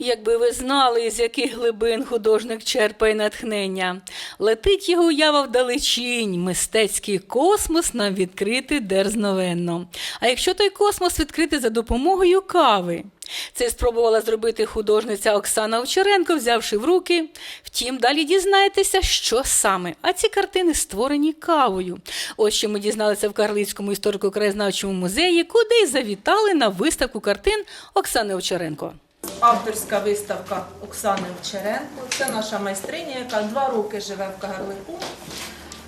Якби ви знали, з яких глибин художник черпає натхнення, летить його уява вдалечінь, мистецький космос нам відкрити дерзновенно. А якщо той космос відкрити за допомогою кави? Це спробувала зробити художниця Оксана Овчаренко, взявши в руки. Втім, далі дізнаєтеся, що саме. А ці картини створені кавою. Ось що ми дізналися в Карлицькому історико-краєзнавчому музеї, куди й завітали на виставку картин Оксани Овчаренко. Авторська виставка Оксани Овчаренко. Це наша майстриня, яка два роки живе в Кагарлику.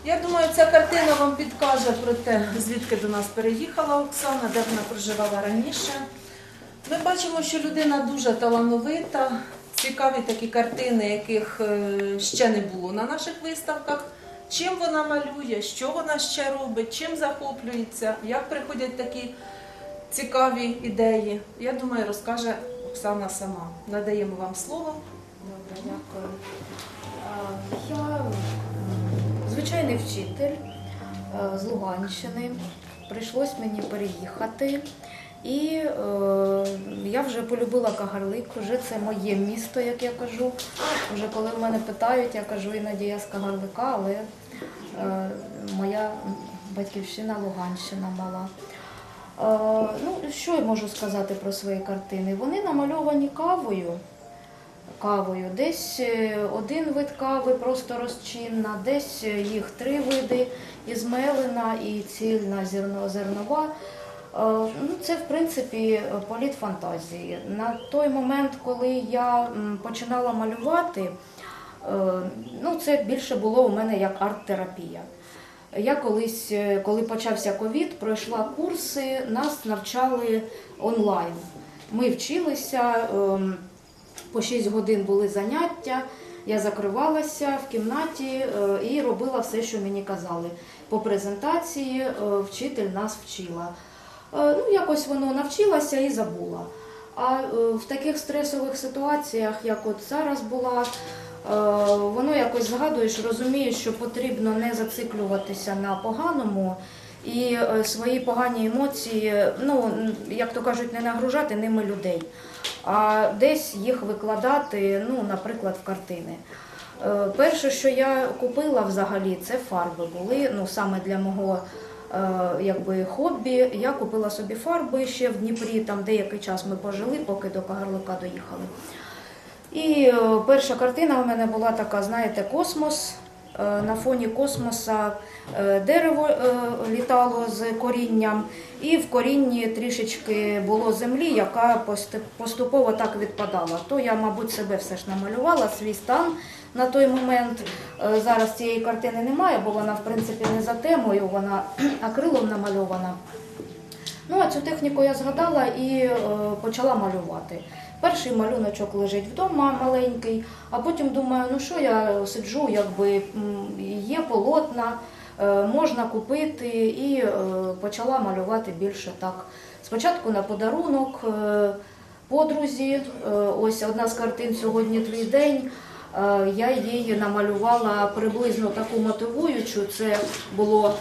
Я думаю, ця картина вам підкаже про те, звідки до нас переїхала Оксана, де вона проживала раніше. Ми бачимо, що людина дуже талановита, цікаві такі картини, яких е, ще не було на наших виставках. Чим вона малює, що вона ще робить, чим захоплюється, як приходять такі цікаві ідеї. Я думаю, розкаже Оксана сама. Надаємо вам слово. Добре, дякую. Я звичайний вчитель з Луганщини. Прийшлось мені переїхати. І е, я вже полюбила Кагарлик, вже це моє місто, як я кажу. Вже коли в мене питають, я кажу іноді я з Кагарлика, але е, моя батьківщина Луганщина мала. Е, ну, що я можу сказати про свої картини? Вони намальовані кавою кавою. Десь е, один вид кави просто розчинна, десь е, їх три види із мелина і цільна зерно, зернова. Ну, це, в принципі, політ фантазії. На той момент, коли я починала малювати, ну, це більше було у мене як арт-терапія. Я колись, е, коли почався ковід, пройшла курси, нас навчали онлайн. Ми вчилися. ем, по 6 годин були заняття. Я закривалася в кімнаті е, і робила все, що мені казали. По презентації е, вчитель нас вчила. Ну, якось воно навчилася і забула. А в таких стресових ситуаціях, як от зараз була, воно якось згадуєш, розумієш, що потрібно не зациклюватися на поганому і е, свої погані емоції, ну як то кажуть, не нагружати ними людей, а десь їх викладати, ну, наприклад, в картини. Е, Перше, що я купила взагалі, це фарби були. Ну саме для мого е, якби хобі. Я купила собі фарби ще в Дніпрі. Там деякий час ми пожили, поки до Кагарлика доїхали. І е, перша картина у мене була така, знаєте, космос. Е, На фоні космоса е, дерево літало з корінням, і в корінні трішечки було землі, яка поступово так відпадала. То я, мабуть, себе все ж намалювала, свій стан на той момент. Зараз цієї картини немає, бо вона, в принципі, не за темою, вона акрилом намальована. Ну, а цю техніку я згадала і почала малювати. Перший малюночок лежить вдома маленький, а потім думаю, ну що я сиджу, якби є полотна, е, можна купити, і е, почала малювати більше так. Спочатку на подарунок е, подрузі, ось одна з картин сьогодні твій день. Я її намалювала приблизно таку мотивуючу. Це було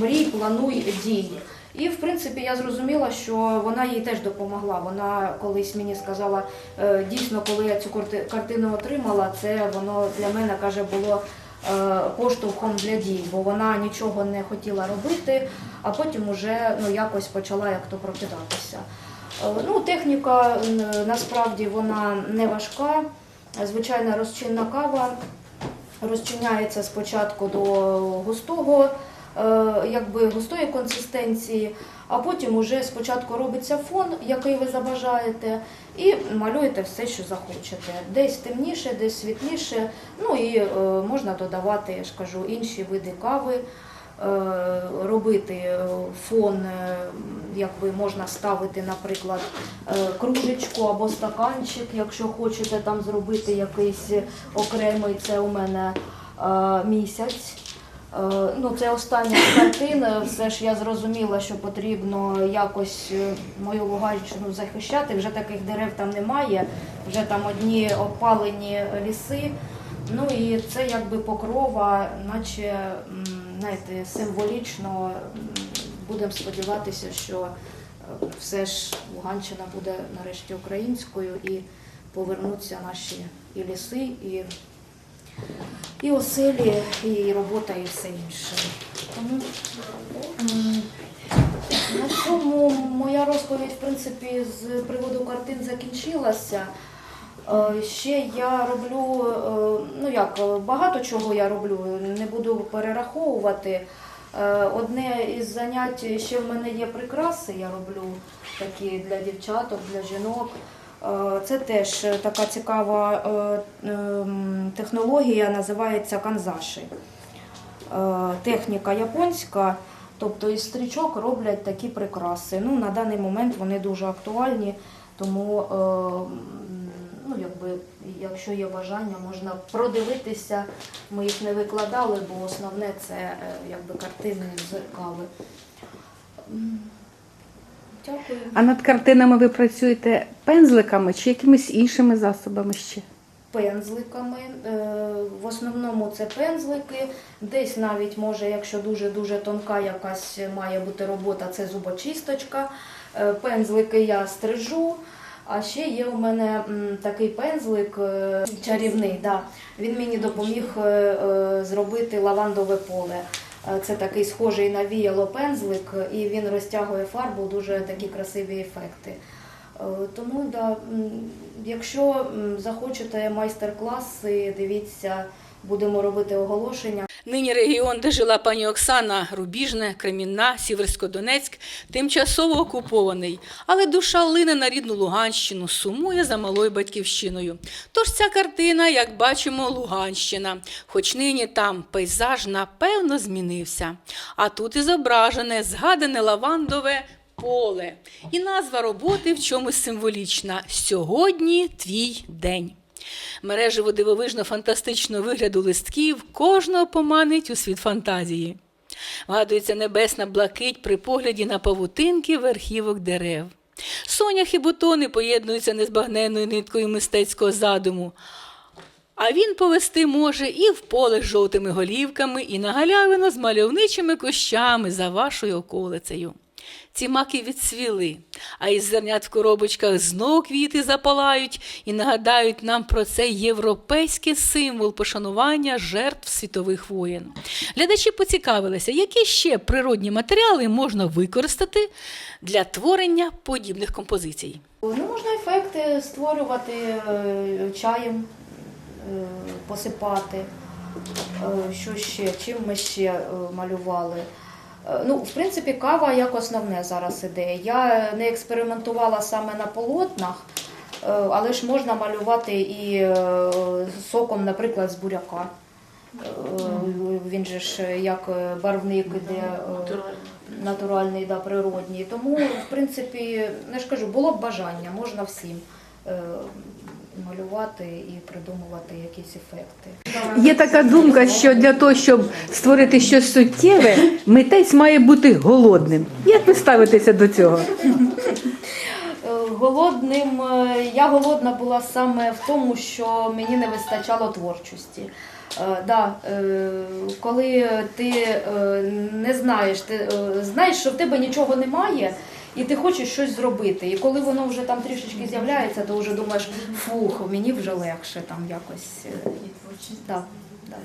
мрій, плануй, дій. І в принципі я зрозуміла, що вона їй теж допомогла. Вона колись мені сказала, е, дійсно, коли я цю картину отримала, це воно для мене каже було е, поштовхом для дій, бо вона нічого не хотіла робити, а потім уже ну якось почала як то прокидатися. Е, Ну, техніка насправді вона не важка. Звичайна розчинна кава розчиняється спочатку до густого, якби густої консистенції, а потім уже спочатку робиться фон, який ви забажаєте, і малюєте все, що захочете. Десь темніше, десь світліше. Ну і е, можна додавати, я ж кажу, інші види кави. е, Робити е, фон, е, якби можна ставити, наприклад, е, кружечку або стаканчик, якщо хочете там зробити якийсь окремий, це у мене е, місяць. Е, Ну, це остання з картин. Все ж я зрозуміла, що потрібно якось е, мою Луганщину захищати. Вже таких дерев там немає, вже там одні опалені ліси. Ну і це якби покрова, наче знаєте, символічно будемо сподіватися, що е, все ж Луганщина буде нарешті українською і повернуться наші і ліси, і, і оселі, і робота, і все інше. Тому на цьому моя розповідь, в принципі, з приводу картин закінчилася. Е, Ще я роблю, е, ну як, багато чого я роблю, не буду перераховувати. Е, Одне із занять ще в мене є прикраси, я роблю такі для дівчаток, для жінок. Е, Це теж така цікава е, ем, технологія, називається канзаші. Е, Техніка японська, тобто із стрічок роблять такі прикраси. Ну, на даний момент вони дуже актуальні, тому е, ну, якби, якщо є бажання, можна продивитися. Ми їх не викладали, бо основне це е, якби, картини з кави. Дякую. А над картинами ви працюєте пензликами чи якимись іншими засобами ще? пензликами. Е, В основному це пензлики. Десь навіть може, якщо дуже-дуже тонка якась має бути робота, це зубочисточка. Е, Пензлики я стрижу. А ще є у мене такий пензлик е, чарівний. Да. Він мені допоміг зробити лавандове поле. Е, Це такий схожий на віяло пензлик, і він розтягує фарбу, дуже такі красиві ефекти. Е, Тому да, якщо захочете майстер-класи, дивіться, будемо робити оголошення. Нині регіон, де жила пані Оксана, Рубіжне, Кремінна, Сіверсько-Донецьк, тимчасово окупований, але душа лине на рідну Луганщину, сумує за малою батьківщиною. Тож ця картина, як бачимо, Луганщина, хоч нині там пейзаж напевно змінився. А тут і зображене згадане лавандове поле. І назва роботи в чомусь символічна Сьогодні твій день. Мережево дивовижно фантастичного вигляду листків кожного поманить у світ фантазії. Вгадується небесна блакить при погляді на павутинки верхівок дерев. Сонях і бутони поєднуються незбагненною ниткою мистецького задуму. А він повести може і в поле з жовтими голівками, і на галявину з мальовничими кущами за вашою околицею. Ці маки відсвіли, а із зернят в коробочках знов квіти запалають і нагадають нам про цей європейський символ пошанування жертв світових воєн. Глядачі поцікавилися, які ще природні матеріали можна використати для творення подібних композицій. Ну, можна ефекти створювати е, чаєм, е, посипати. Е, Що ще? Чим ми ще малювали? Е, Ну, в принципі, кава як основне зараз іде. Я не експериментувала саме на полотнах, е, але ж можна малювати і е, соком, наприклад, з буряка. Він же ж як барвник іде натуральний, да, природній. Тому, в принципі, не ж кажу, було б бажання, можна всім малювати і придумувати якісь ефекти. Є така думка, що для того, щоб створити щось суттєве, митець має бути голодним. Як ви ставитеся до цього? Голодним е, я голодна була саме в тому, що мені не вистачало творчості. Е, Да, е, коли ти е, не знаєш, ти е, знаєш, що в тебе нічого немає, і ти хочеш щось зробити. І коли воно вже там трішечки з'являється, то вже думаєш, фух, мені вже легше там якось. е, Да, да.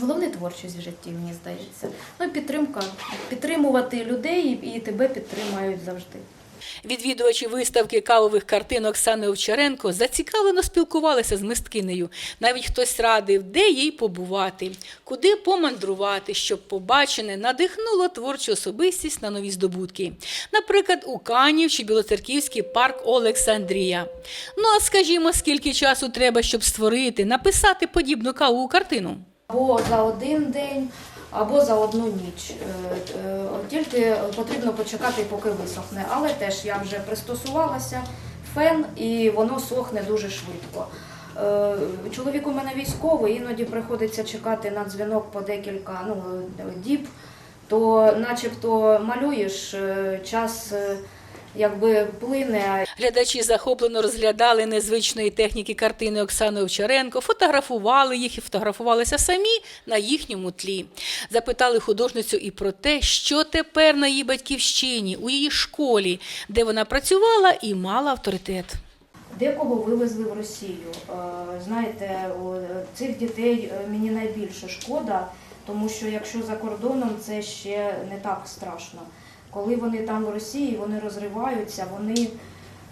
Головне творчість в житті, мені здається. Ну і підтримка. Підтримувати людей і- і тебе підтримають завжди. Відвідувачі виставки кавових картин Оксани Овчаренко зацікавлено спілкувалися з мисткинею. Навіть хтось радив, де їй побувати, куди помандрувати, щоб побачене надихнуло творчу особистість на нові здобутки. Наприклад, у Канів чи Білоцерківський парк Олександрія. Ну а скажімо, скільки часу треба, щоб створити, написати подібну кавову картину? або за один день, або за одну ніч. Е, е, Тільки потрібно почекати, поки висохне. Але теж я вже пристосувалася, фен, і воно сохне дуже швидко. Е, Чоловік у мене військовий, іноді приходиться чекати на дзвінок по декілька ну, діб, то начебто малюєш, час якби плине, Глядачі захоплено розглядали незвичної техніки картини Оксани Овчаренко, фотографували їх і фотографувалися самі на їхньому тлі. Запитали художницю і про те, що тепер на її батьківщині, у її школі, де вона працювала і мала авторитет. Декого вивезли в Росію. Е, Знаєте, цих дітей е, мені найбільше шкода, тому що якщо за кордоном це ще не так страшно. Коли вони там в Росії, вони розриваються, вони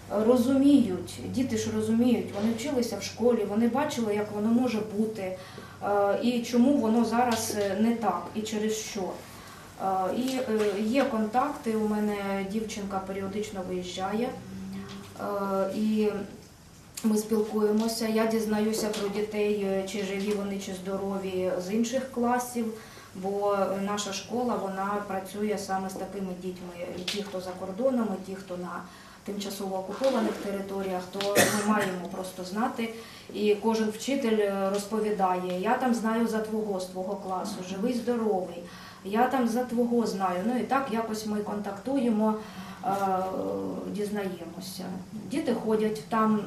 розуміють, діти ж розуміють, вони вчилися в школі, вони бачили, як воно може бути, е, і чому воно зараз е, не так, і через що. Е, І є контакти. У мене дівчинка періодично виїжджає, і ми спілкуємося. Я дізнаюся про дітей, чи живі вони, чи здорові з інших класів. Бо наша школа вона працює саме з такими дітьми, ті, хто за кордоном, і ті, хто на тимчасово окупованих територіях, то ми маємо просто знати. І кожен вчитель е, розповідає: я там знаю за твого з твого класу, живий, здоровий, я там за твого знаю. Ну і так якось ми контактуємо, е, дізнаємося. Діти ходять там.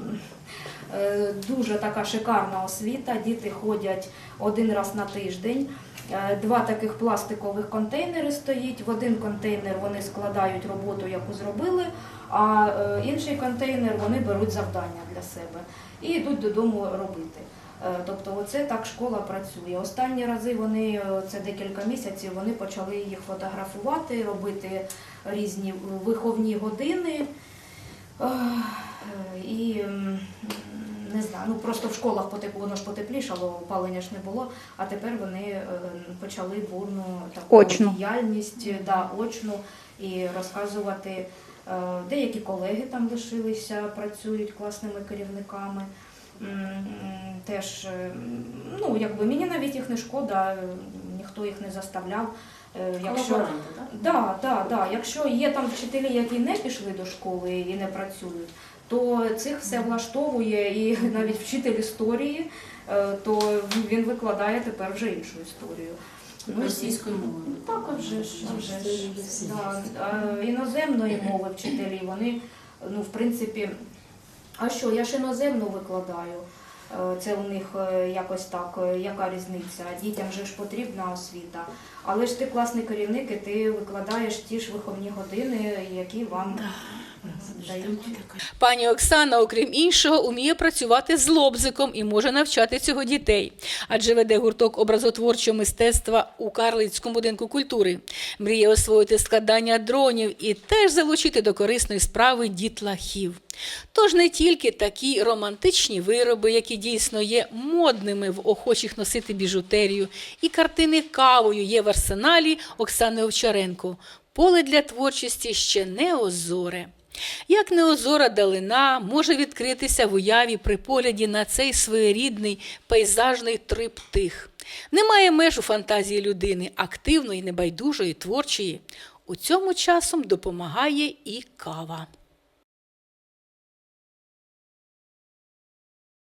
е, Дуже така шикарна освіта. Діти ходять один раз на тиждень. Е, Два таких пластикових контейнери стоїть. В один контейнер вони складають роботу, яку зробили, а е, інший контейнер вони беруть завдання для себе і йдуть додому робити. Е, Тобто, оце так школа працює. Останні рази вони це декілька місяців. Вони почали їх фотографувати, робити різні виховні години. І не знаю, ну просто в школах потепло, воно ж потеплішало, опалення ж не було, а тепер вони е, почали бурну таку Очну. діяльність, да, очну і розказувати. Е, Деякі колеги там лишилися, працюють класними керівниками. Теж, е, ну якби мені навіть їх не шкода, е, ніхто їх не заставляв. Е, Якщо так? Да, да, да. Якщо є там вчителі, які не пішли до школи і не працюють, то цих все влаштовує, і навіть вчитель історії, е, то він викладає тепер вже іншу історію. Ну, Російською мовою. так, а вже ж, вже ж. Да. А іноземної мови вчителі, вони, ну, в принципі, а що, я ж іноземну викладаю. Е, Це у них е, якось так, яка різниця? Дітям же ж потрібна освіта. Але ж ти класний керівник, і ти викладаєш ті ж виховні години, які вам Пані Оксана, окрім іншого, уміє працювати з лобзиком і може навчати цього дітей, адже веде гурток образотворчого мистецтва у Карлицькому будинку культури. Мріє освоїти складання дронів і теж залучити до корисної справи дітлахів. Тож не тільки такі романтичні вироби, які дійсно є модними в охочих носити біжутерію, і картини кавою є в арсеналі Оксани Овчаренко. Поле для творчості ще не озоре. Як неозора далина може відкритися в уяві при погляді на цей своєрідний пейзажний триптих. Немає меж у фантазії людини, активної, небайдужої, творчої. У цьому часом допомагає і кава.